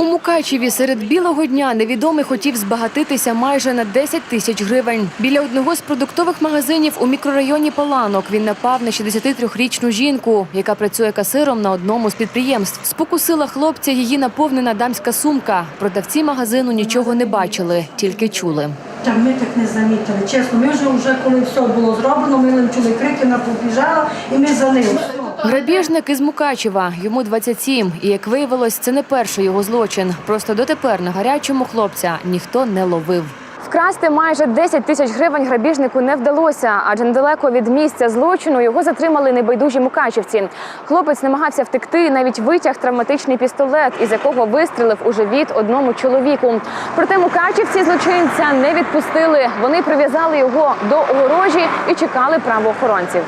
У Мукачеві серед білого дня невідомий хотів збагатитися майже на 10 тисяч гривень. Біля одного з продуктових магазинів у мікрорайоні Паланок він напав на 63-річну жінку, яка працює касиром на одному з підприємств. Спокусила хлопця її наповнена дамська сумка. Продавці магазину нічого не бачили, тільки чули. Та ми так не замітили. Чесно, ми вже, вже коли все було зроблено, ми чули крики, вона побіжала і ми за ним. Грабіжник із Мукачева, йому 27. І як виявилось, це не перший його злочин. Просто дотепер на гарячому хлопця ніхто не ловив. Вкрасти майже 10 тисяч гривень грабіжнику не вдалося, адже недалеко від місця злочину його затримали небайдужі мукачівці. Хлопець намагався втекти, навіть витяг травматичний пістолет, із якого вистрілив у живіт одному чоловіку. Проте мукачівці злочинця не відпустили. Вони прив'язали його до огорожі і чекали правоохоронців.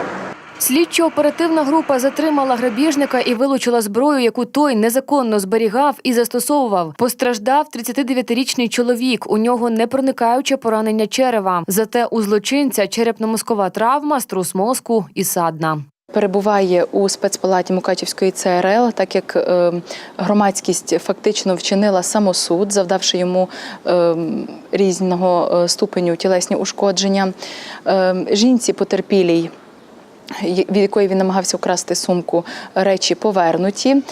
Слідчо-оперативна група затримала грабіжника і вилучила зброю, яку той незаконно зберігав і застосовував. Постраждав 39-річний чоловік. У нього непроникаюче поранення черева. Зате у злочинця черепно-мозкова травма, струс мозку і садна. перебуває у спецпалаті Мукачівської ЦРЛ, так як е, громадськість фактично вчинила самосуд, завдавши йому е, різного е, ступеню тілесні ушкодження. Жінці потерпілій, від якої він намагався вкрасти сумку, речі повернуті.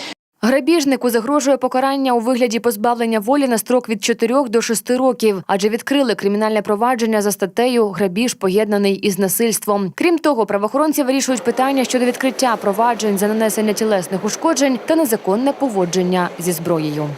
Грабіжнику загрожує покарання у вигляді позбавлення волі на строк від 4 до 6 років, адже відкрили кримінальне провадження за статтею грабіж поєднаний із насильством. Крім того, правоохоронці вирішують питання щодо відкриття проваджень за нанесення тілесних ушкоджень та незаконне поводження зі зброєю.